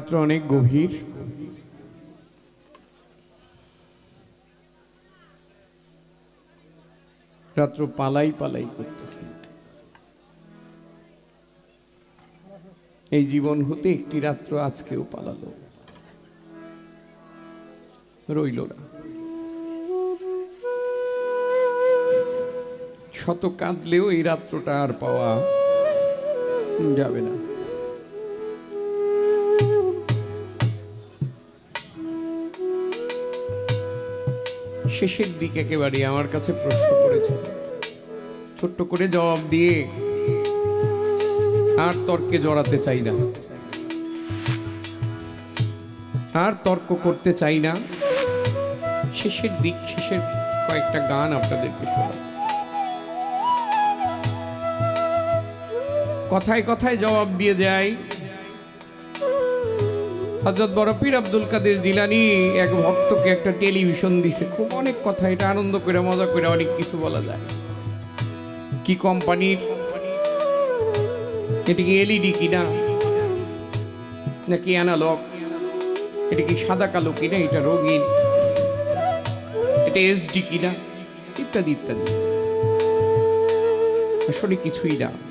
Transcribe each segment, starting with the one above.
রাত্র অনেক গভীর। রাত্র পালাই পালাই করতেছে। এই জীবন হতে একটি রাত্র আজকেও পালালো। রইল না। শত কাঁদলেও এই রাত্রটা আর পাওয়া যাবে না। শেষের দিকে একেবারে আমার কাছে প্রশ্ন করেছে। ছোট্ট করে জবাব দিয়ে আর তর্কে জড়াতে চাই না। আর তর্ক করতে চাই না। শেষের দিক, শেষের কয়েকটা গান আপনাদেরকে শোনা কথায় কথায় জবাব দিয়ে যায়। হজরত বরফির আব্দুল কাদের জিলানি এক ভক্তকে একটা টেলিভিশন দিছে। খুব অনেক কথা, এটা আনন্দ করে, মজা করে অনেক কিছু বলা যায়। কি কোম্পানির এটা কি এলইডি কিনা? নাকি অ্যানালগ এটা কি সাদা কালো কিনা? এটা রঙিন। এটা এসডি কিনা? ইত্যাদি ইত্যাদি। আসলে কিছুই না।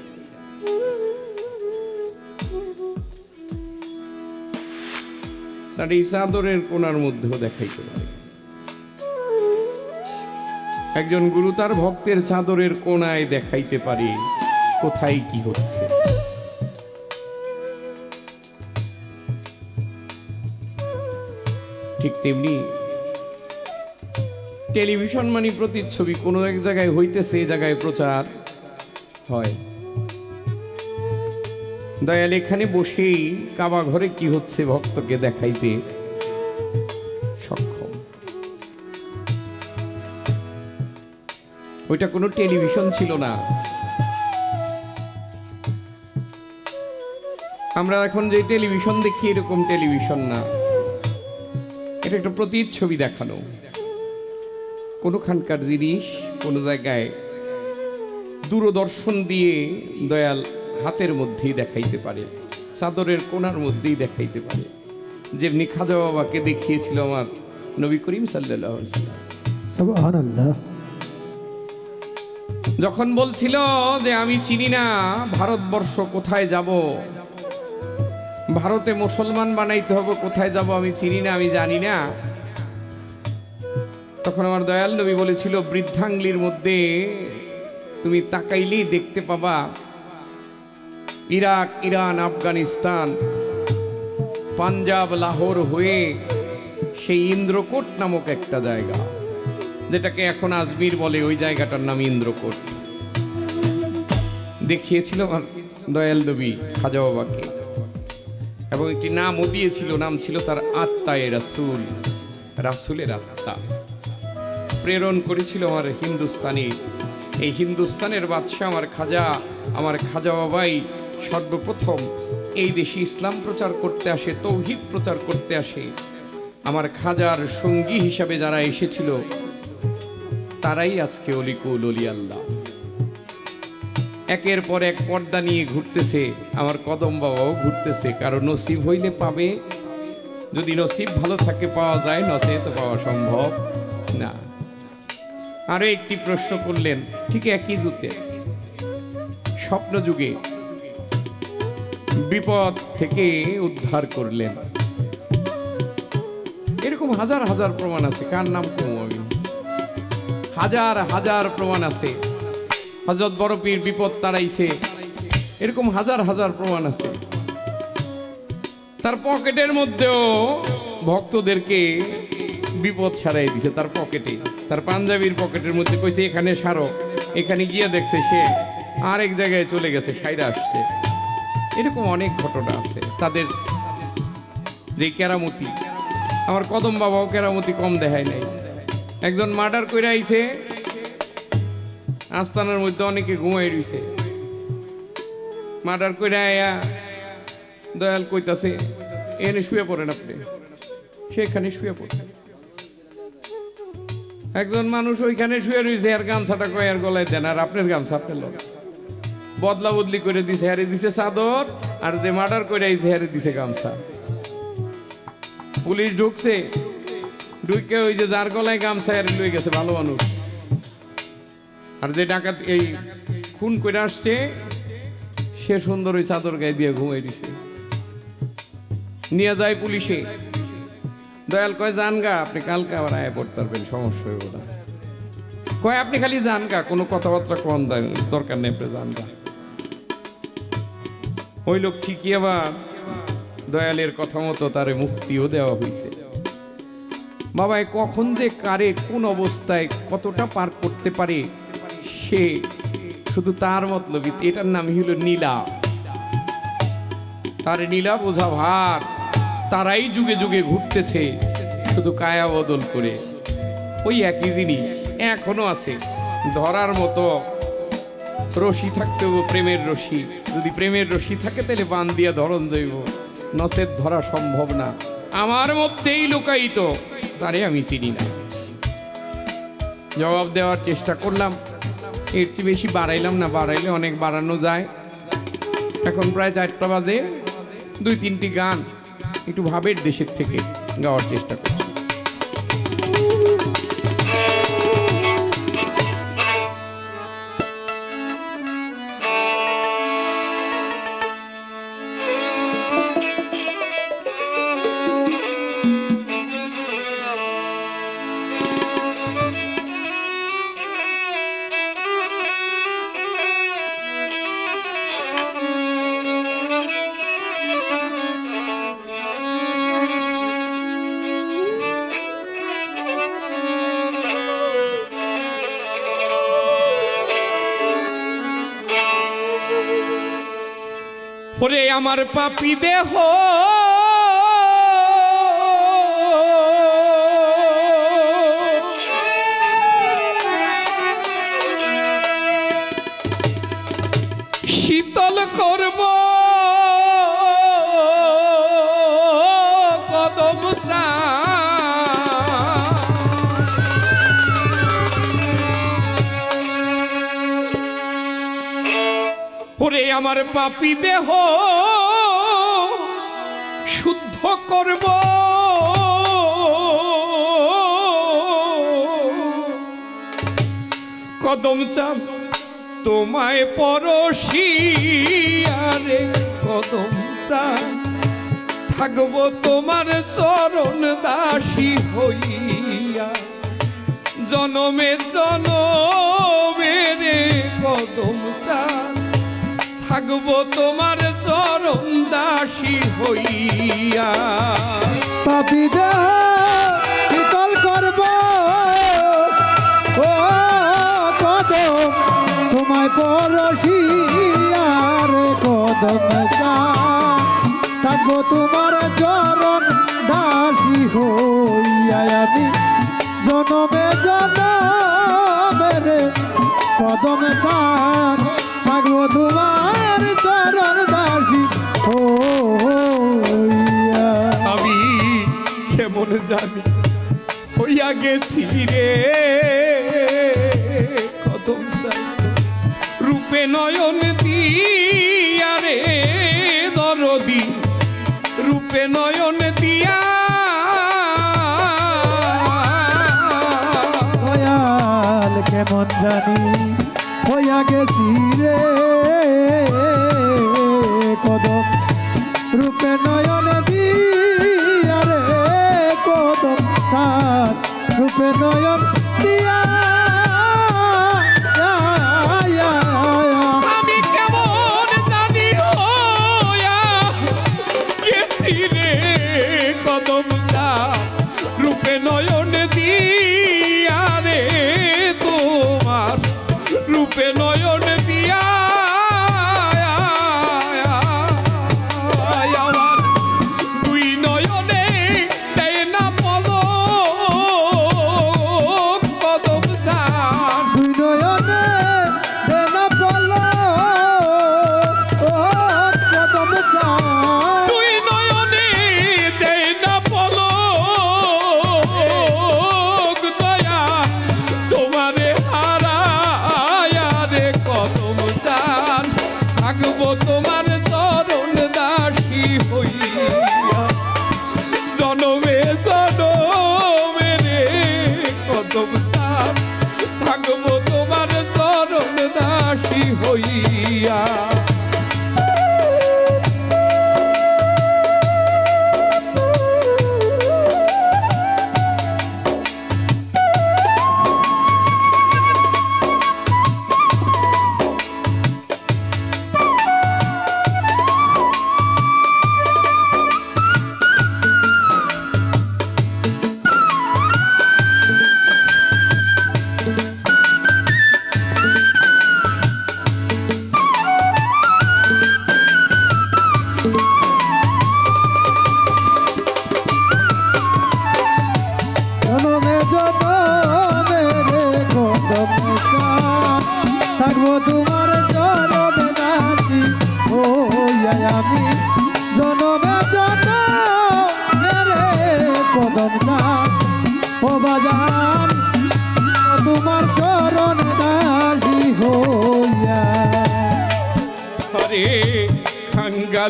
তার এই চাদরের কোনার মধ্যেও দেখাইতে পারে। একজন গুরু তার ভক্তের চাদরের কোনায় দেখাইতে পারে কোথায় কি হচ্ছে। ঠিক তেমনি টেলিভিশন মানে প্রতিচ্ছবি কোনো এক জায়গায় হইতেছে এই জায়গায় প্রচার হয়। দয়াল, এখানে বসেই কাবা ঘরে কি হচ্ছে ভক্তকে দেখাইতে সক্ষম? ওইটা কোনো টেলিভিশন ছিল না। আমরা এখন যে টেলিভিশন দেখি, এরকম টেলিভিশন না। এটা একটা প্রতিচ্ছবি দেখানো। কোনোখানকার জিনিস কোনো জায়গায় দূরদর্শন দিয়ে দয়াল হাতের মধ্যেই দেখাইতে পারে চাদরের কোনার মধ্যেই দেখাইতে পারে। যেমনি খাজা বাবাকে দেখিয়েছিল আমার নবী করিম সাল্লাহ যখন বলছিল যে আমি চিনি না ভারতবর্ষ কোথায় যাব? ভারতে মুসলমান বানাইতে হবে কোথায় যাব আমি চিনি না আমি জানি না। তখন আমার দয়াল নবী বলেছিল বৃদ্ধাঙ্গলির মধ্যে তুমি তাকাইলেই দেখতে পাবা ইরাক, ইরান, আফগানিস্তান, পাঞ্জাব, লাহোর হয়ে সেই ইন্দ্রকোট নামক একটা জায়গা, যেটাকে এখন আজমির বলে, ওই জায়গাটার নাম ইন্দ্রকোট। দেখিয়েছিল দয়াল নবী খাজা বাবাকে। এবং একটি নামও দিয়েছিল, নাম ছিল তার আত্মায় রাসুল, রাসুলের আত্মা। প্রেরণ করেছিল আমার হিন্দুস্তানি। এই হিন্দুস্তানের বাদশাহ আমার খাজা আমার খাজা বাবাই সর্বপ্রথম এই দেশে ইসলাম প্রচার করতে আসে, তৌহিদ প্রচার করতে আসে। আমার খাজার সঙ্গী হিসাবে যারা এসেছিল, তারাই আজকে অলিকুল অলি আল্লাহ। একের পর এক পর্দা নিয়ে ঘুরতেছে, আমার কদম বাবাও ঘুরতেছে কারণ নসিব হইলে পাবে। যদি নসিব ভালো থাকে পাওয়া যায়, নচেত পাওয়া সম্ভব না। আরও একটি প্রশ্ন করলেন, ঠিক একই জুতে স্বপ্ন যুগে বিপদ থেকে উদ্ধার করলেন। এরকম হাজার হাজার প্রমাণ আছে। কার নাম কম আমি? হাজার হাজার প্রমাণ আছে। হজরত বরফির বিপদ তাড়াইছে। এরকম হাজার হাজার প্রমাণ আছে। তার পকেটের মধ্যেও ভক্তদেরকে বিপদ ছাড়াই দিছে, তার পকেটে। তার পাঞ্জাবির পকেটের মধ্যে কইছে, এখানে সারো। এখানে গিয়ে দেখছে সে আরেক জায়গায় চলে গেছে, সাইরা আসছে। এরকম অনেক ঘটনা আছে। তাদের যে কেরামতি, আমার কদম বাবাও কেরামতি কম দেখায় নাই। একজন মার্ডার করে আইছে, আস্তানার মধ্যে অনেকে ঘুমাই রইছে। মার্ডার করে আয়া দয়াল কইতাছে এনে শুয়ে পড়েন আপনি। সেখানে শুয়ে পড়ছে একজন মানুষ ওইখানে শুয়ে রয়েছে আর গামছাটা কয় আর গলায় দেন, আর আপনার গামছা, আপনার লোক বদলা বদলি করে দিছে, হারে দিছে চাদর, আর যে মার্ডার করে আইছে, হারে দিছে গামছা। পুলিশ ঢুকছে, ঢুকে ওই যে যার গলায় গামছা আর লয়ে গেছে ভালো মানুষ। আর যে ডাকাত এই খুন করে আসছে, সে সুন্দর ওই চাদর গায়ে দিয়ে ঘুমাই দিছে। নিয়ে যায় পুলিশে। দয়াল কয়, যান গা, আপনি কালকে আবার আয় পড়তে পারবেন, সমস্যা হইব না। কয়, আপনি খালি যান গা, কোনো কথাবার্তা কম দরকার নেই, আপনি যান গা। ওই লোক ঠিকই আবার দয়ালের কথা মতো তারে মুক্তিও দেওয়া হয়েছে বাবা কখন যে কারে, কোন অবস্থায় কতটা পার করতে পারে, সে শুধু তার মতলবই। এটার নাম হলো নীলা। তার নীলা বোঝা ভার। তারাই যুগে যুগে ঘুরতেছে শুধু কায়া বদল করে। ওই একই জিনিস এখনও আছে। ধরার মতো রশি থাকতে হবে প্রেমের রশি। যদি প্রেমের রশি থাকে, তাহলে বান দিয়া ধরন যাইব নচেত ধরা সম্ভব না। আমার মধ্যেই লুকায়িত, তারে আমি চিনি না। জবাব দেওয়ার চেষ্টা করলাম। এর চেয়ে বেশি বাড়াইলাম না, বাড়াইলে অনেক বাড়ানো যায়। এখন প্রায় চারটা বাজে দুই তিনটি গান একটু ভাবের দেশের থেকে গাওয়ার চেষ্টা করছি। আমার পাপি দেহ আমার পাপি দেহ শুদ্ধ করব। কদম চাম তোমায় পরশিয়ারে, কদম চাম থাকব তোমার চরণ দাসী হইয়া। জনমে জনমে রে কদম চা থাকব তোমার চরণ দাসী হইয়া। পাপি দেহ শীতল করব। ও তোমায় পরশি আর কদম চা। থাকব তোমার চরণ দাসী হইয়া আমি। জনমে রে কদম চান। থাকব তোমার চরণ দাসী। হইয়া আমি কেমন জানি হইয়া গেছি রে। কদম রূপে নয়ন দিয়া রে দরদি। রূপে নয়ন দিয়া। কেমন জানি হইয়া গেছি রে। কদম রূপে নয়নে দিয়া রে কদম সাত রূপে নয়ন দিয়া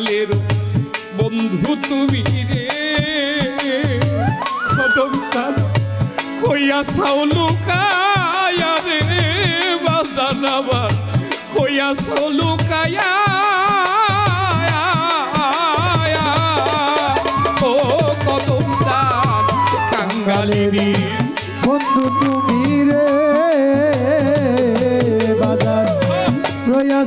খাঙ্গালের বন্ধু তুমি রে কদম সাল। কইয়া সাউলু কায়া রে, বাজান কইয়া সাউলু কায়া ও কদম দান। কাঙ্গালেরই বন্ধু তুমি রে বাজার রয়া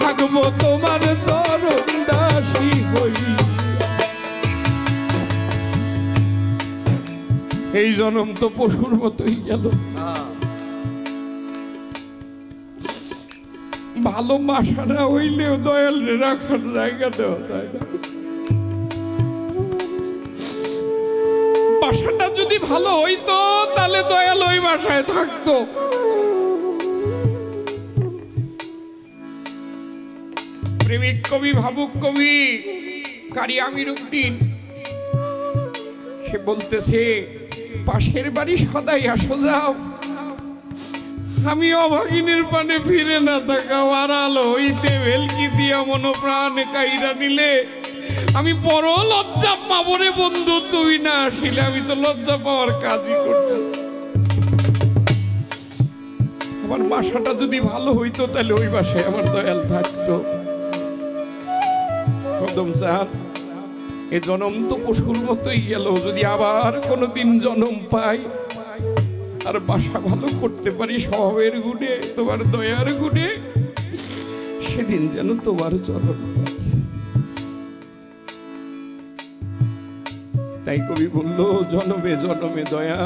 থাকব তোমার চরণ দাসী হই। এই জনম তো পশুর মতোই গেল। ভালো মাসা না হইলেও দয়াল রাখার জায়গা দেওয়া যায় না। বাসাটা যদি ভালো হইতো, তাহলে দয়াল ওই বাসায় থাকতো। প্রেমিক কবি, ভাবুক কবি, কারি আমির উদ্দিন সে বলতেছে, পাশের বাড়ি সদাই আসো যাও। আমি অভাগিনীর পানে ফিরে না থাকা আড়ালো হইতে ভেলকি দিয়া মনো প্রাণ কাইরা নিলে। আমি বড় লজ্জা পাবো রে বন্ধু, তুই না আসিলে আমি তো লজ্জা পাওয়ার কাজই করছি আমার বাসাটা যদি ভালো হইতো, তাহলে ওই বাসায় আমার দয়াল থাকতো। কদম স্যার এ জনম তো পশুর মতোই গেল, যদি আবার কোনোদিন জনম পাই, আর বাসা ভালো করতে পারি স্বভাবের গুণে, তোমার দয়ার গুণে, সেদিন যেন তোমার চরণ তাই কবি বলল, জনমে জনমে দয়া,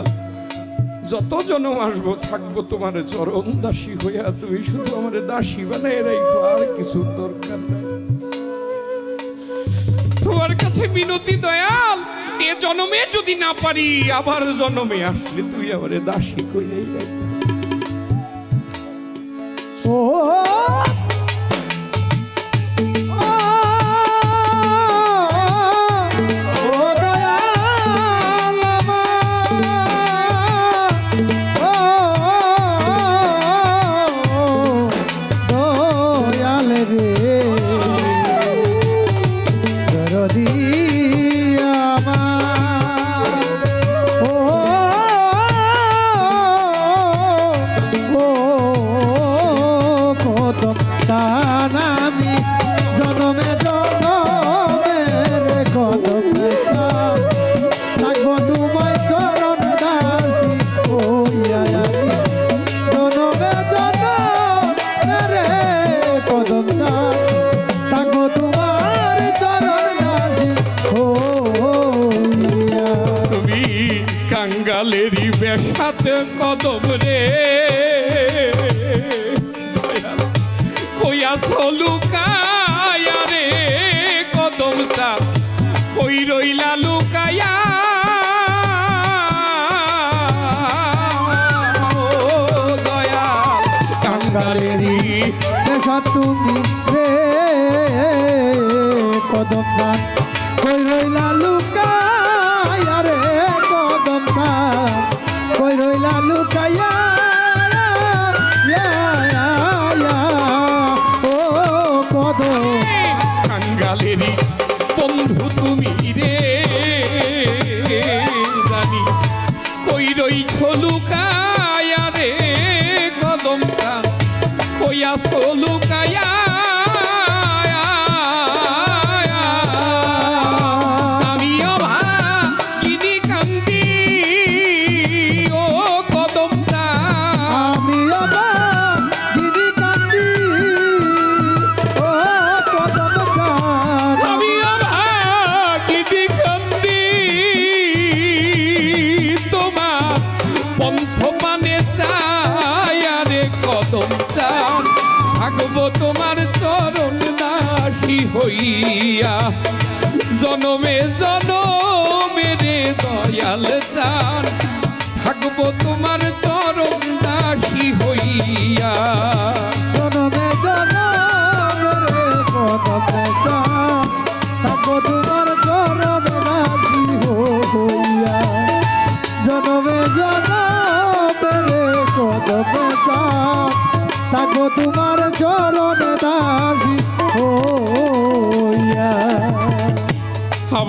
যত জনম আসব থাকব তোমার চরণ দাসী হইয়া, তুমি শুধু আমার দাসী বানায় রাখো আর কিছু দরকার নাই। তোমার কাছে মিনতি দয়াল, এ জনমে যদি না পারি, আবার জনমে আসলে তুই আমার দাসী করে ও বেশাতে কদম রে। কইয়া সলু কায়া রে কদম তা কই রইলা লুকায়া। ও দয়াল কাঙ্গালেরই দেখা তুমি রে, কদম কই রইলা কদম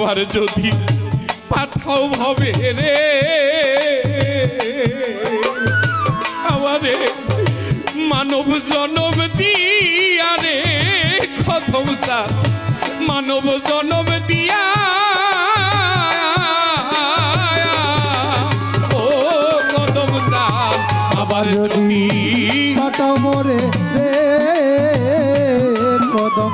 আবার যদি পাঠাও হবে রে। আমারে মানব জনম দিয়া রে খতম মানব জনম দিয়া। ও কদম আবার যদি পাঠাও রে কদম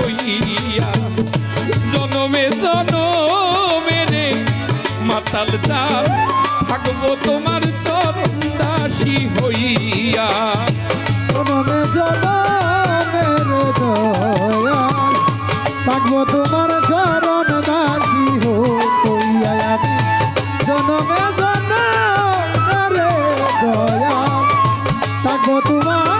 হইয়া জনমে জনমে রে মাতাল দাম থাকব তোমার চরণ দাসী হইয়া। জনমে জনমে রে দয়া তোমার চরণ দাসী হইয়া। জনমে জনমে রে তোমার